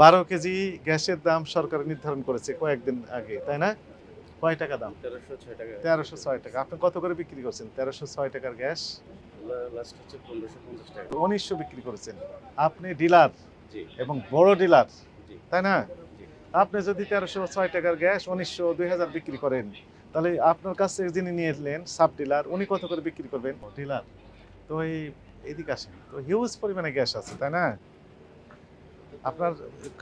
বারো কেজি গ্যাসের দাম সরকার নির্ধারণ করেছে কয়েকদিন আগে তাই না? কয় টাকা দাম? তেরোশো ছয় টাকা। আপনি কত করে বিক্রি করছেন? তেরোশো ছয় টাকার গ্যাস? উনিশশো বিক্রি করেছেন। আপনি ডিলার এবং বড় ডিলার তাই না? আপনি যদি তেরোশো ছয় টাকার গ্যাস উনিশশো দুই হাজার বিক্রি করেন তাহলে আপনার কাছ থেকে যিনি নিয়ে এলেন সাব ডিলার উনি কত করে বিক্রি করবেন? ডিলার। তো এই এদিকে আসেন। তো হিউজ পরিমাণে গ্যাস আছে তাই না? আপনার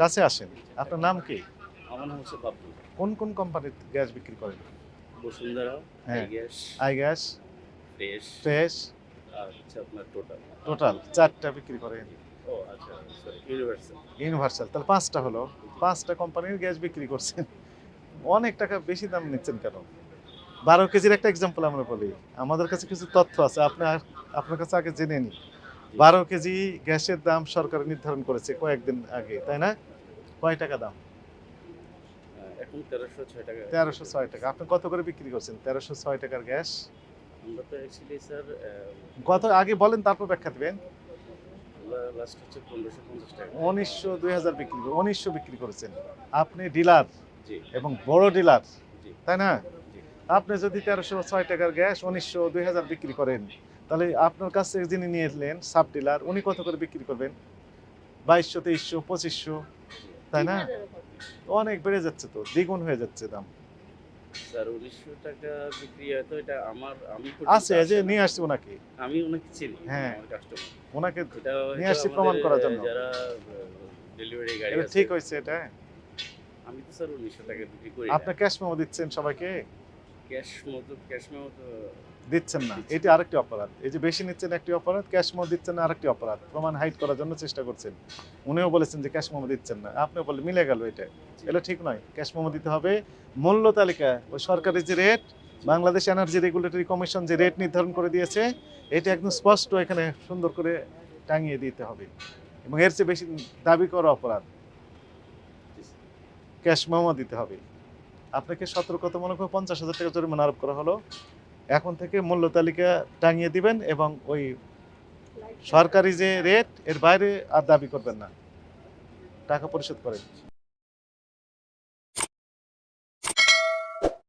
কাছে আসেন। আপনার নাম কি? আমার নাম হচ্ছে বাবু কোন কোন কোম্পানির গ্যাস বিক্রি করেন? বসুন্ধরা হ্যাঁ। Gas I gas fresh fresh আর আপনার টোটাল টোটাল চারটা বিক্রি করেন। ও আচ্ছা ইউনিভার্সাল ইউনিভার্সাল তাহলে পাঁচটা হলো। পাঁচটা কোম্পানির গ্যাস বিক্রি করছেন। অনেক টাকা বেশি দাম নিচ্ছেন কেন? বারো কেজির একটা এক্সাম্পল আমরা বলি। আমাদের কাছে কিছু তথ্য আছে। আপনার আপনার কাছে আগে জেনে নি বারো কেজি গ্যাসের দাম সরকার নির্ধারণ করেছে কয়েকদিন আগে তাই না? কয় টাকা দাম? এখন তেরোশো ছয় টাকা। আপনি কত করে বিক্রি করছেন? তেরোশো ছয় টাকার গ্যাস? আমরা তো অ্যাকচুয়ালি স্যার কত? আগে বলেন তারপর ব্যাখ্যা দিবেন। উনিশশো দুই হাজার বিক্রি উনিশশো বিক্রি করেছেন। আপনি ডিলার জি। এবং বড় ডিলার জি। তাই না? আপনি যদি তেরোশো ছয় টাকার গ্যাস উনিশশো দুই হাজার বিক্রি করেন তাহলে আপনার কাছ থেকে যিনি নিয়ে এলেন সাব ডিলার উনি কত করে বিক্রি করবেন? বাইশশো তেইশশো পঁচিশশো তাই না? অনেক বেড়ে যাচ্ছে তো দ্বিগুণ হয়ে যাচ্ছে দাম। স্যার উনিশশো টাকা বিক্রি হয়তো এটা আমার আমি আছে যে নিয়ে আসছি ওনাকে। আমি ওনাকে চিনি হ্যাঁ। কাস্টমার ওনাকে নিয়ে আসছি প্রমাণ আমাদের, করার জন্য। যারা ডেলিভারি গাড়ি ঠিক হয়েছে এটা? আমি তো স্যার উনিশশো টাকা বিক্রি করি আপনি ক্যাশ মেমো দিচ্ছেন সবাইকে? ক্যাশ মতো ক্যাশ মতো দিচ্ছেন না। এটি আরেকটি অপরাধ। এই যে বেশি নিচ্ছেন একটি অপরাধ ক্যাশ মেমো দিচ্ছেন না আরেকটি অপরাধ। প্রমাণ হাইড করার জন্য চেষ্টা করছেন। উনিও বলেছেন যে ক্যাশ মেমো দিচ্ছেন না। আপনিও বলে মিলে গেল এটা। এটা ঠিক নয়। ক্যাশ মেমো দিতে হবে। মূল্য তালিকা ওই সরকারি যে rate Bangladesh energy regulatory commission যে রেট নির্ধারণ করে দিয়েছে এটা একদম স্পষ্ট এখানে সুন্দর করে টাঙিয়ে দিতে হবে। এবং এর চেয়ে বেশি দাবি করা অপরাধ। ক্যাশ মেমো দিতে হবে। আপনাকে সতর্কতা সতর্কতামূলক পঞ্চাশ হাজার টাকা জরিমানা আরোপ করা হলো। এখন থেকে মূল্য তালিকা টাঙিয়ে দিবেন এবং ওই সরকারি যে রেট এর বাইরে আর দাবি করবেন না। টাকা পরিশোধ করেন।